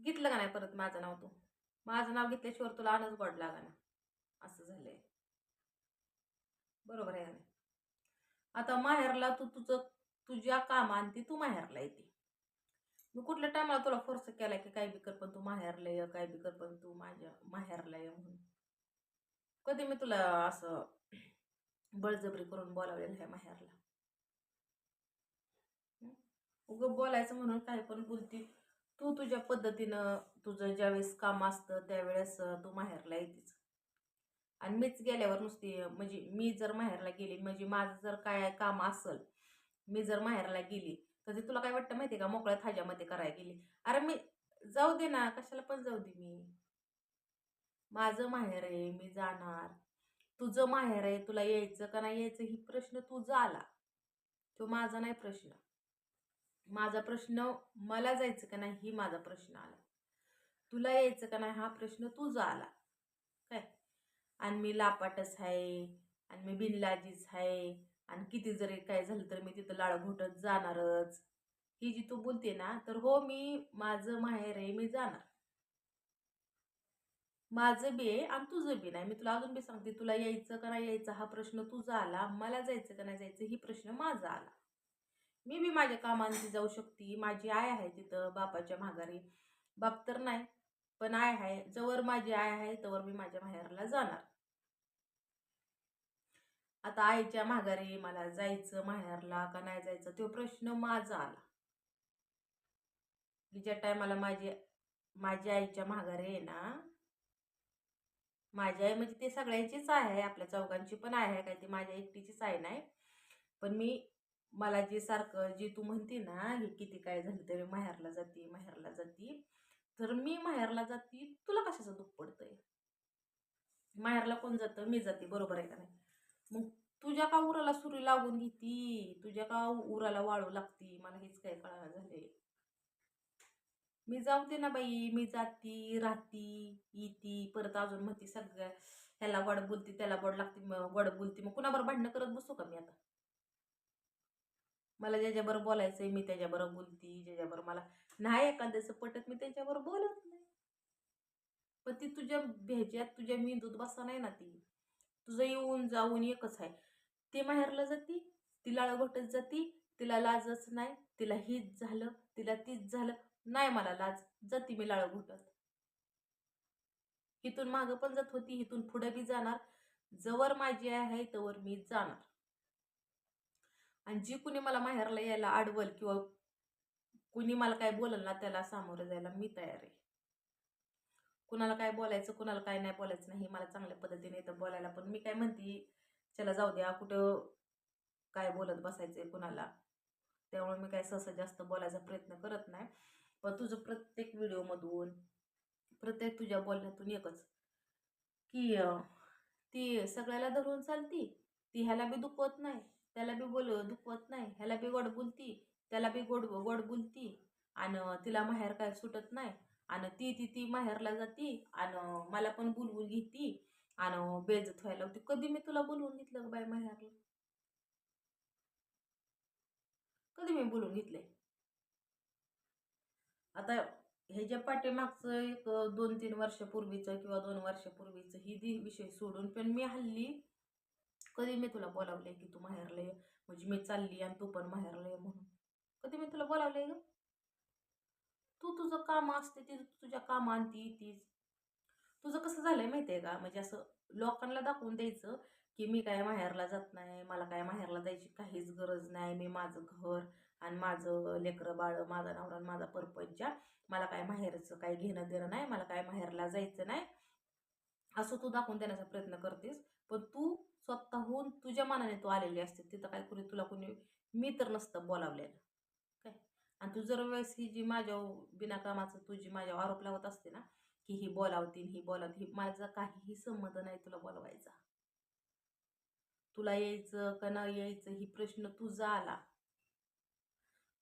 घेतलं का नाही परत माझं नाव तू? माझं नाव घेतल्याशिवाय तुला आणच गोड लागा ना असं झालंय. बरोबर आहे आता माहेरला तू तुझं तुझ्या कामांती तू माहेरला येते. मी कुठल्या टायमाला तुला फोर्स केला की काय बी कर पण तू माहेरला ये काय बी कर पण तू माझ्या माहेरला ये म्हणून? कधी मी तुला असं बळजबरी करून बोलावलेलं आहे माहेरला? उगं बोलायचं म्हणून काय पण बोलती. तू तुझ्या पद्धतीनं तुझं ज्यावेळेस काम असतं त्यावेळेस तू माहेरला येतेच आणि मीच गेल्यावर नुसती म्हणजे मी जर माहेरला गेली म्हणजे माझं जर काय काम असल मी जर माहेरला गेली तर ते तुला काय वाटतं माहिती आहे का? मोकळ्या थाज्यामध्ये करायला गेली. अरे मी जाऊ दे ना कशाला पण जाऊ दे मी. माझं माहेर आहे मी जाणार. तुझं माहेर आहे तुला यायचं का नाही यायचं ही प्रश्न तुझा आला. तो माझा नाही प्रश्न. माझा प्रश्न मला जायचं का नाही ही माझा प्रश्न आला. तुला यायचं का नाही हा प्रश्न तुझा आला. काय? आणि मी लापाटच आहे आणि मी बिनलाजीच आहे आणि किती जरी काय झालं तर मी तिथं लाळ घोटत जाणारच. ही जी तू बोलते ना तर हो मी माझं माहेर आहे मी जाणार. माझं बी आहे आणि तुझं बी नाही. मी तुला अजून बी सांगते तुला यायचं का नाही यायचं हा प्रश्न तुझा आला मला जायचं का नाही जायचं ही प्रश्न माझा आला. मी बी माझ्या कामांची जाऊ शकते. माझी आय आहे तिथं बापाच्या माघारी. बाप तर नाही पण आय आहे. जवळ माझी आय आहे तवर मी माझ्या माहेरला जाणार. आता आईच्या माघारी मला जायचं माहेरला का नाही जायचं तो प्रश्न माझा आला. की ज्या टायमाला माझी माझ्या आईच्या माघारी आहे ना. माझी आई म्हणजे ते सगळ्यांचीच आहे आपल्या चौघांची पण आहे काय ती माझ्या एकटीचीच आहे नाही. पण मी मला जे सारखं जे तू म्हणते ना हे किती काय झालं तरी माहेरला जाते माहेरला जाते. तर मी माहेरला जाते तुला कशाचं दुःख पडतंय? माहेरला कोण जातं? मी जाते बरोबर आहे का नाही? मग तुझ्या का उराला सुरी लागून घेती? तुझ्या का उराला वाळू लागती? मला हेच काय कळायला झाले मी जाऊते ना बाई मी जाती राहती येती परत अजून म्हणते सगळ्या ह्याला वड बोलती त्याला वड लागते मग गोड बोलती. मग कुणाबरोबर भांडणं करत बसू का मी आता? मला ज्याच्याबरोबर बोलायचंय मी त्याच्याबरोबर बोलती ज्याच्याबरोबर मला नाही एखाद्याचं पटत मी त्याच्याबरोबर बोलत नाही. पण ती तुझ्या भेज्यात तुझ्या मी दूध बसा नाही ना ती. तुझं येऊन जाऊन एकच आहे. ती माहेरला जाती ती लाळ जाती तिला लाजच नाही तिला हीच झालं तिला तीच झालं. नाही मला लाज जाती मी लाळ घोटत इथून मागं पण जात होती इथून पुढे बी जाणार. जवळ माझी आहे तवर मी जाणार. आणि जी कुणी मला माहेरला यायला आडवल किंवा कुणी मला काय बोलल ना त्याला सामोरं जायला मी तयार आहे. कुणाला काय बोलायचं कुणाला काय नाही बोलायचं नाही हे मला चांगल्या पद्धतीने येतं बोलायला. पण मी काय म्हणते चला जाऊ द्या कुठं काय बोलत बसायचंय कुणाला? त्यामुळे मी काय सहसा जास्त बोलायचा प्रयत्न करत नाही. पण तुझं प्रत्येक व्हिडिओमधून प्रत्येक तुझ्या बोलण्यातून एकच की ती सगळ्याला धरून चालती ती ह्याला बी दुखवत नाही. त्याला बी बोल दुखवत नाही. ह्याला बी गोड बोलती त्याला बी गोड गोड बोलती. आणि तिला माहेर काय सुटत नाही. आणि ती ती ती माहेरला जाती. आणि मला पण बोलवून घेती. आणि बेजत व्हायला होती कधी मी तुला बोलवून घेतलं बाय माहेरला? कधी मी बोलवून घेतलंय? आता ह्याच्या पाठीमागचं एक दोन तीन वर्षापूर्वीचं किंवा दोन वर्षापूर्वीचं ही विषय सोडून पण मी हल्ली कधी मी तुला बोलावले की तू माहेरला ये? म्हणजे मी चालली आणि तू पण माहेरला ये म्हणून. कधी मी तुला बोलावले ग? तू तुझं काम असते ती तुझ्या काम आणती तीच तुझं कसं झालंय माहिती आहे का? म्हणजे असं लोकांना दाखवून द्यायचं की मी काय माहेरला जात नाही मला काय माहेरला जायची काहीच गरज नाही मी माझं घर आणि माझं लेकरं बाळ माझा नवरा आणि माझा परपंच मला काय माहेरचं काय घेणं देणं नाही मला काय माहेरला जायचं नाही. असं तू दाखवून देण्याचा प्रयत्न करतेस. पण तू स्वतःहून तुझ्या मनाने तू आलेली असते. तिथं काय कुणी तुला कुणी मी तर नसतं बोलावलेलं. काय? आणि तू जर वेळेस ही जी माझ्या बिनाकामाचं तू जी माझ्यावर आरोप लावत असते ना की ही बोलावतीन ही बोलावती ही माझा काहीही संमत नाही तुला बोलवायचा. तुला यायचं का न यायचं ही प्रश्न तुझा आला.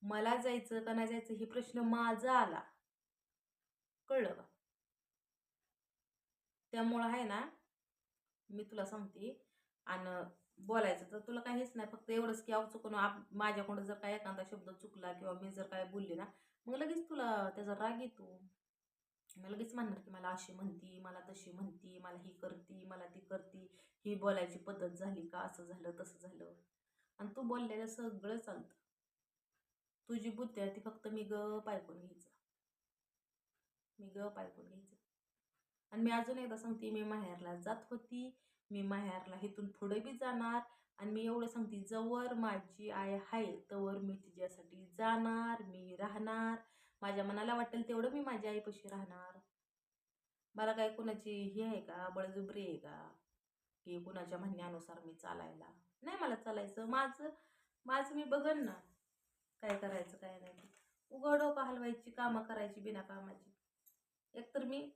मला जायचं का नाही जायचं ही प्रश्न माझा आला. कळलं का? त्यामुळं आहे ना मी तुला सांगते आणि बोलायचं तर तुला काहीच नाही फक्त एवढंच की अव चुकून आप माझ्याकडून जर काय एखादा शब्द चुकला किंवा मी जर काय बोलले ना मग लगेच तुला त्याचा राग येतो. मी लगेच म्हणणार की मला अशी म्हणती मला तशी म्हणती मला ही करती मला ती करती ही बोलायची पद्धत झाली का असं झालं तसं झालं. आणि तू बोललेलं सगळं चालतं. तुझी बुद्धी आहे ती फक्त मी गप ऐकून घ्यायचं. मी गप ऐकून घ्यायचं. आणि मी अजून एकदा सांगते मी माहेरला जात होती. मी माहेरला इथून पुढे बी जाणार आणि मी एवढं सांगते जवळ माझी आई आहे तवर मी तिच्यासाठी जाणार मी राहणार. माझ्या मनाला वाटेल तेवढं मी माझ्या आईपाशी राहणार. मला काय कुणाची हे आहे का बळजुबरी आहे का? की कुणाच्या म्हणण्यानुसार मी चालायला. नाही मला चालायचं. माझं माझं मी बघन ना काय करायचं काय नाही. ते. हलवायची कामं करायची बिना कामाची. एकतर मी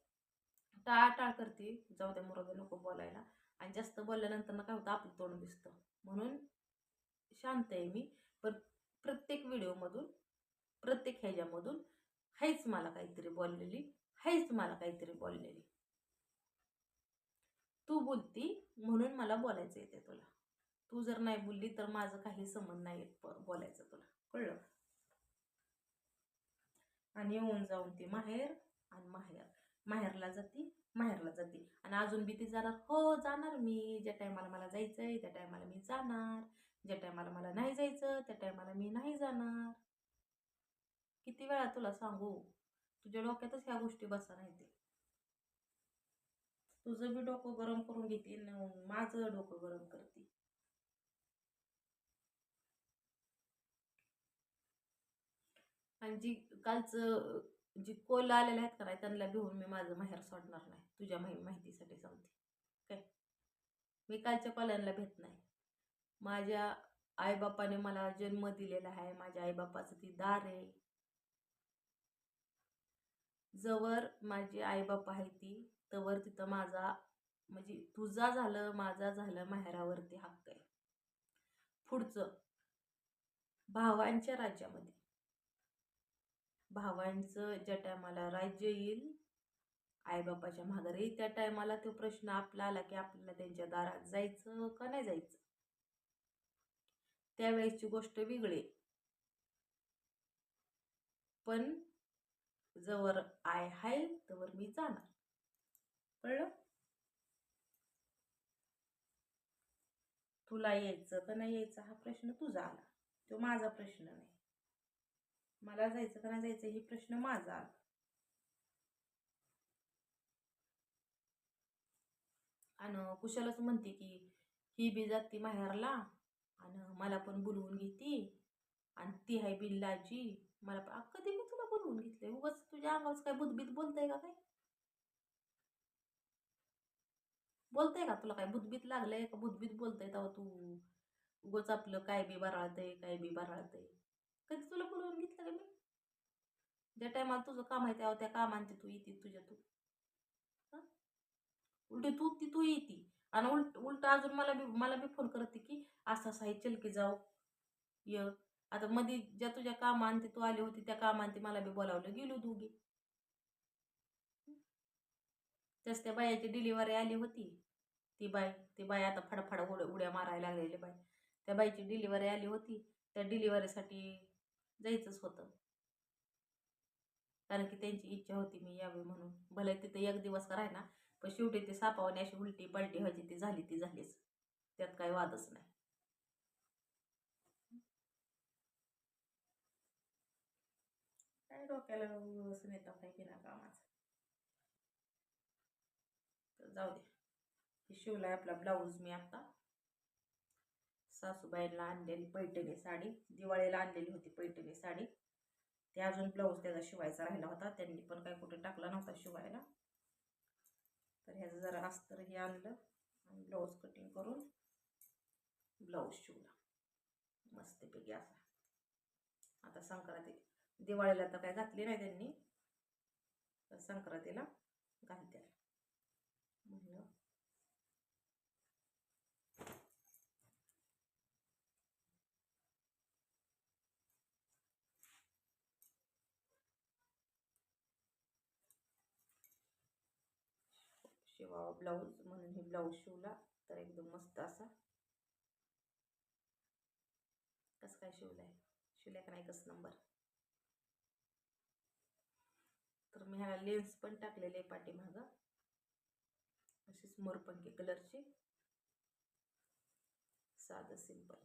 टाळाटाळ करते. जाऊ द्या मुरगे नको बोलायला. आणि जास्त बोलल्यानंतर ना काय होतं आपलं तोंड दिसतं. म्हणून शांत आहे मी. पण प्रत्येक व्हिडिओमधून प्रत्येक ह्याच्यामधून हायच मला काहीतरी बोललेली हायच मला काहीतरी बोललेली. तू बोलती म्हणून मला बोलायचं येते तुला. तू जर नाही बोलली तर माझं काही संबंध नाही येत बोलायचं तुला. कळलं? आणि येऊन जाऊन ती माहेर आणि माहेर. माहेरला जाते माहेरला जाते. आणि अजून बी ती जाणार हो जाणार मी. ज्या टायमाला मला जायचं आहे त्या टायमाला मी जाणार. ज्या टायमाला मला नाही जायचं त्या टायमाला मी नाही जाणार. किती वेळा तुला सांगू तुझ्या डोक्यातच ह्या गोष्टी बसा नाही ते. तुझं बी डोकं गरम करून घेते माझं डोकं गरम करते. आणि जी कालचं जी कोल आलेले आहेत का नाही त्यांना घेऊन मी माझं माहेर सोडणार नाही. तुझ्या माहि माहितीसाठी सांगते. काय? मी कालच्या कॉल्यांना भेट नाही. माझ्या आईबापाने मला जन्म दिलेला आहे. माझ्या आईबापाचं ती दार आहे. जवळ माझी आईबाप आहे ती तवर तिथं माझा म्हणजे तुझा झालं माझा झालं माहेरावरती हक्क आहे. पुढचं भावांच्या राज्यामध्ये. भावांचं ज्या टायमाला राज्य येईल आईबापाच्या माघारी त्या टायमाला तो प्रश्न आपला आला की आपल्याला त्यांच्या दारात जायचं का नाही जायचं? त्यावेळेसची गोष्ट वेगळी पण जवळ आय हाय तवर मी जाणार. कळलं? तुला यायचं का नाही यायचं हा प्रश्न तुझा आला. तो माझा प्रश्न नाही. मला जायचं का नाही जायचं हे प्रश्न माझा. आणि कुशालाच म्हणते की ही बी जाते माहेरला आणि मला पण बोलवून घेती आणि ती आहे बिल्लाजी मला पण कधी मी तुला बोलवून घेतलंय? उगाच तुझ्या अंगावर काय बुधबीत बोलतंय का काय? बोलतंय का तुला काय? बुधबीत लागलंय का? बुधबीत बोलतंय तेव्हा तू. उगाच आपलं काय बी बराळतंय काय बी बराळतंय. कधी तुला बोलवून घेतलं का मी? ज्या टायमाला तुझं काम आहे त्यावर त्या कामांची तू येते तुझ्या तू. उलटी तू ती तू येते. आणि उलट उलट अजून मला बी मला बी फोन करते की असं असं आहे चल की जाऊ. य. आता मध्ये ज्या तुझ्या कामांती तू आली होती त्या कामांती मला बी बोलावलं. गेलो दोघी. त्याच त्या बायाची डिलिव्हरी आली होती. ती बाई ती बाई आता फडाफडा उड्या उड्या मारायला लागलेली बाई. त्या बाईची डिलिव्हरी आली होती. त्या डिलिव्हरीसाठी जायचंच होतं. कारण की त्यांची इच्छा होती मी यावी म्हणून. भले तिथं एक दिवस का ना पण शेवटी ते सापावणे अशी उलटी पलटी व्हायची ती झाली ती झालीच. त्यात काही वादच नाही. काय डोक्याला व्यवस्थित काय की ना कामाचं तर जाऊ दे. शिवलाय आपला ब्लाऊज मी आता. सासूबाईला आणलेली पैठणी साडी दिवाळीला आणलेली होती पैठणी साडी. ते अजून ब्लाऊज त्याचा शिवायचा राहिला होता. त्यांनी पण काय कुठे टाकला नव्हता शिवायला. तर ह्याचं जरा अस्तर हे आणलं आणि ब्लाऊज कटिंग करून ब्लाऊज शिवला. मस्तपैकी असा. आता संक्रांती दिवाळीला तर काय घातली नाही त्यांनी. तर संक्रांतीला घालते म्हणलं ब्लाऊज म्हणून हे ब्लाऊज शिवला तर एकदम मस्त असा. कसं काय शिवलं आहे का नाही? कसं नंबर तर मी ह्याला लेन्स पण टाकलेले आहे पाठीमागं. अशीच मोरपंखी कलरची. साधं सिंपल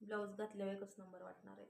ब्लाऊज घातल्यावर एकच नंबर वाटणार आहे